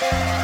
Gracias.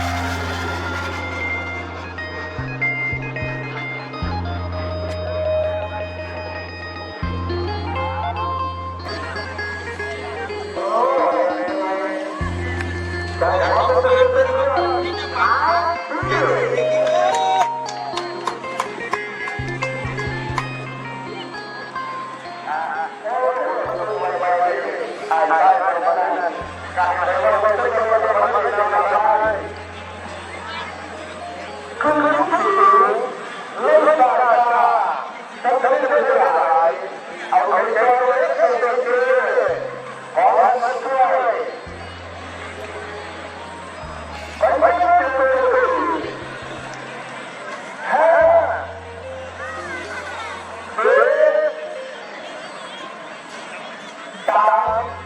好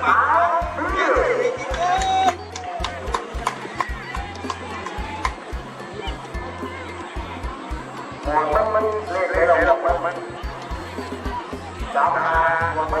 Buồn tâm minh, lê lê đồng lòng tâm minh Đạo hà, buồn minh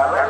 All right.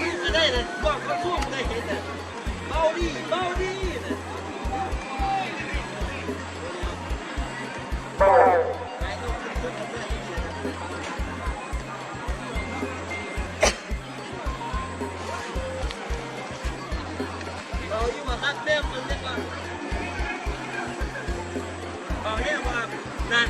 มึงก็ได้เลยบอกกระทุ่มได้เห็นเลยเบาดีเบาดีนะไปต้องขึ้นขึ้นกับเพื่อนอีกเราอยู่มาคักต็มมึงเนี่ยก่อนนั่น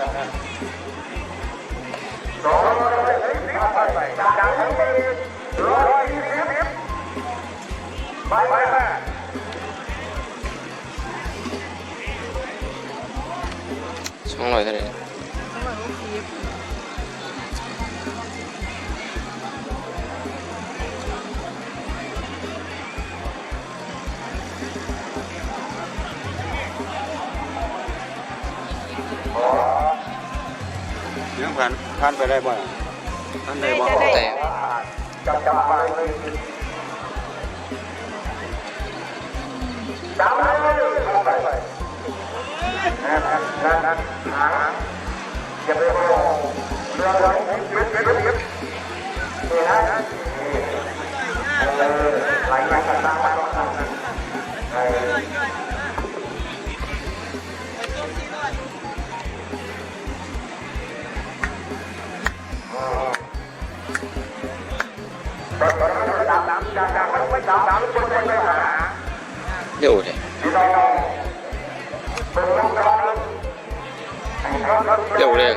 สองร้อยเท่าไหร่อ๋อ ยังผ่านผ่านไปได้บ่ท่านได้บ่จะได้แต่เร็วเลยเร็วเลยสามร้อ Điều này Điều này Điều này